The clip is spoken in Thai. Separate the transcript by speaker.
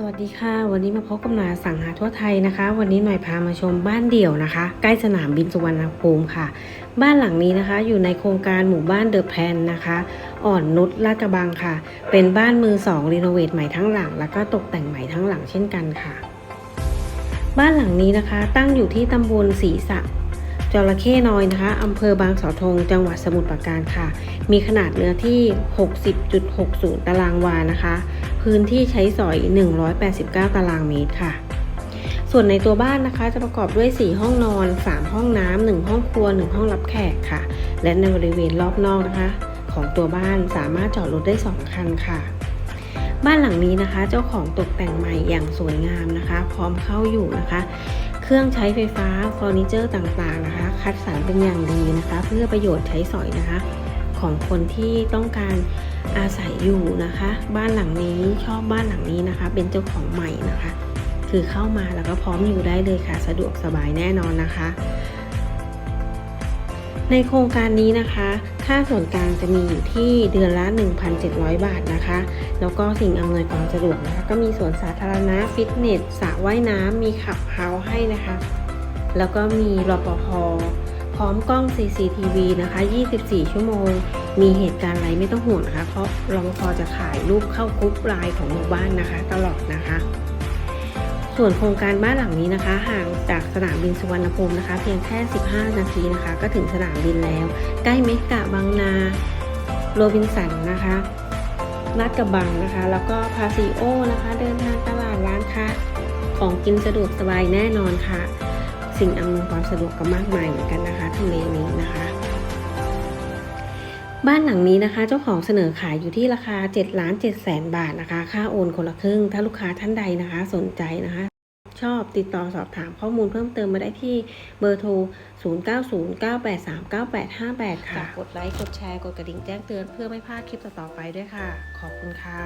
Speaker 1: สวัสดีค่ะ วันนี้มาพบกับหน่อยสั่งหาทั่วไทยนะคะ วันนี้หน่อยพามาชมบ้านเดี่ยวนะคะ ใกล้สนามบินสุวรรณภูมิค่ะ บ้านหลังนี้นะคะ อยู่ในโครงการหมู่บ้านเดอะแพนนะคะ อ่อนนุชลาดกระบังค่ะ เป็นบ้านมือสองรีโนเวทใหม่ทั้งหลัง แล้วก็ตกแต่งใหม่ทั้งหลังเช่นกันค่ะ บ้านหลังนี้นะคะ ตั้งอยู่ที่ตำบลศรีสะ จระเข้น้อยนะคะอำเภอบางสาวธงจังหวัดสมุทรปราการค่ะ มีขนาดเนื้อที่ 60.60 ตารางวานะคะ พื้นที่ใช้สอย 189 ตารางเมตรค่ะ ส่วนในตัวบ้านนะคะจะประกอบด้วย 4 ห้องนอน 3 ห้องน้ำ 1 ห้องครัว 1 ห้องรับแขกค่ะ และในบริเวณรอบนอกนะคะ ของตัวบ้านสามารถจอดรถได้ 2 คันค่ะบ้านหลังนี้นะคะ เจ้าของตกแต่งใหม่อย่างสวยงามนะคะ พร้อมเข้าอยู่นะคะ เครื่องใช้ไฟฟ้าเฟอร์นิเจอร์ต่างๆนะคะ คัดสรรเป็นอย่างดีนะคะ เพื่อประโยชน์ใช้สอยนะคะ ของคนที่ต้องการอาศัยอยู่นะคะ บ้านหลังนี้ชอบบ้านหลังนี้นะคะ เป็นเจ้าของใหม่นะคะ คือเข้ามาแล้วก็พร้อมอยู่ได้เลยค่ะ สะดวกสบายแน่นอนนะคะ ในโครงการนี้นะคะ ค่าส่วนกลางจะมีอยู่ที่เดือนละ 1,700 บาทนะคะ แล้วก็สิ่งอำนวยความสะดวกนะคะก็มีสวนสาธารณะฟิตเนสสระว่ายน้ำมีขับเฮาส์ให้นะคะ แล้วก็มีรปภพร้อมกล้อง CCTV นะคะ 24 ชั่วโมง มีเหตุการณ์อะไรไม่ต้องห่วงนะคะ เพราะรปภจะถ่ายรูปเข้ากรุ๊ปไลน์ของหมู่บ้านนะคะ ตลอดนะคะ ส่วนโครงการบ้านหลังนี้นะคะห่างจากสนามบินสุวรรณภูมินะคะ เพียงแค่ 15 นาทีนะคะ ก็ถึงสนามบินแล้ว ใกล้เมกะบางนาโรบินสันนะคะลาดกระบังนะคะ แล้วก็พาซิโอนะคะ เดินทางตลาดร้านค้าของกินสะดวกสบายแน่นอนค่ะ สิ่งอำนวยความสะดวกก็มากมายเหมือนกันนะคะทำเลนี้นะคะ บ้านหลังนี้นะคะ เจ้าของเสนอขายอยู่ที่ราคา7ล้าน7แสนบาทนะคะ ค่าโอนคนละครึ่ง ถ้าลูกค้าท่านใดนะคะ สนใจนะคะ ชอบติดต่อสอบถามข้อมูลเพิ่มเติมมาได้ที่เบอร์โทร 0909839858 ค่ะ กดไลค์ กดแชร์ กดกระดิ่งแจ้งเตือนเพื่อไม่พลาดคลิปต่อๆไปด้วยค่ะ ขอบคุณค่ะ